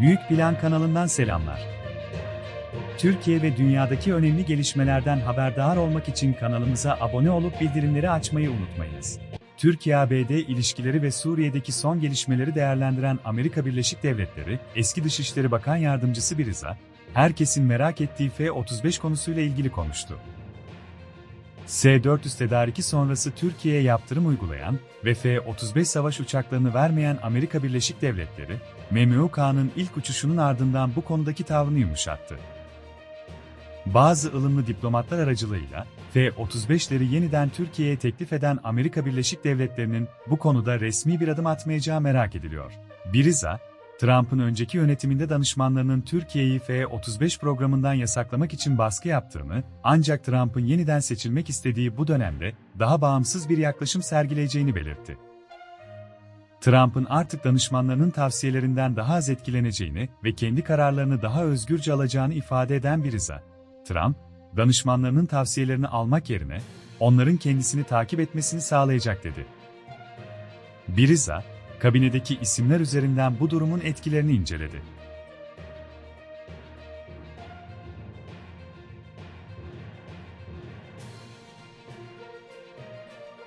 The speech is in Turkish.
Büyük Plan kanalından selamlar. Türkiye ve dünyadaki önemli gelişmelerden haberdar olmak için kanalımıza abone olup bildirimleri açmayı unutmayınız. Türkiye-ABD ilişkileri ve Suriye'deki son gelişmeleri değerlendiren Amerika Birleşik Devletleri, eski Dışişleri Bakan Yardımcısı Biriza, herkesin merak ettiği F-35 konusuyla ilgili konuştu. S-400 tedariki sonrası Türkiye'ye yaptırım uygulayan ve F-35 savaş uçaklarını vermeyen Amerika Birleşik Devletleri, MMUK'nın ilk uçuşunun ardından bu konudaki tavrını yumuşattı. Bazı ılımlı diplomatlar aracılığıyla F-35'leri yeniden Türkiye'ye teklif eden Amerika Birleşik Devletleri'nin bu konuda resmi bir adım atmayacağı merak ediliyor. Biriza, Trump'ın önceki yönetiminde danışmanlarının Türkiye'yi F-35 programından yasaklamak için baskı yaptığını, ancak Trump'ın yeniden seçilmek istediği bu dönemde daha bağımsız bir yaklaşım sergileyeceğini belirtti. Trump'ın artık danışmanlarının tavsiyelerinden daha az etkileneceğini ve kendi kararlarını daha özgürce alacağını ifade eden Biriza, Trump, danışmanlarının tavsiyelerini almak yerine onların kendisini takip etmesini sağlayacak dedi. Biriza, kabinedeki isimler üzerinden bu durumun etkilerini inceledi.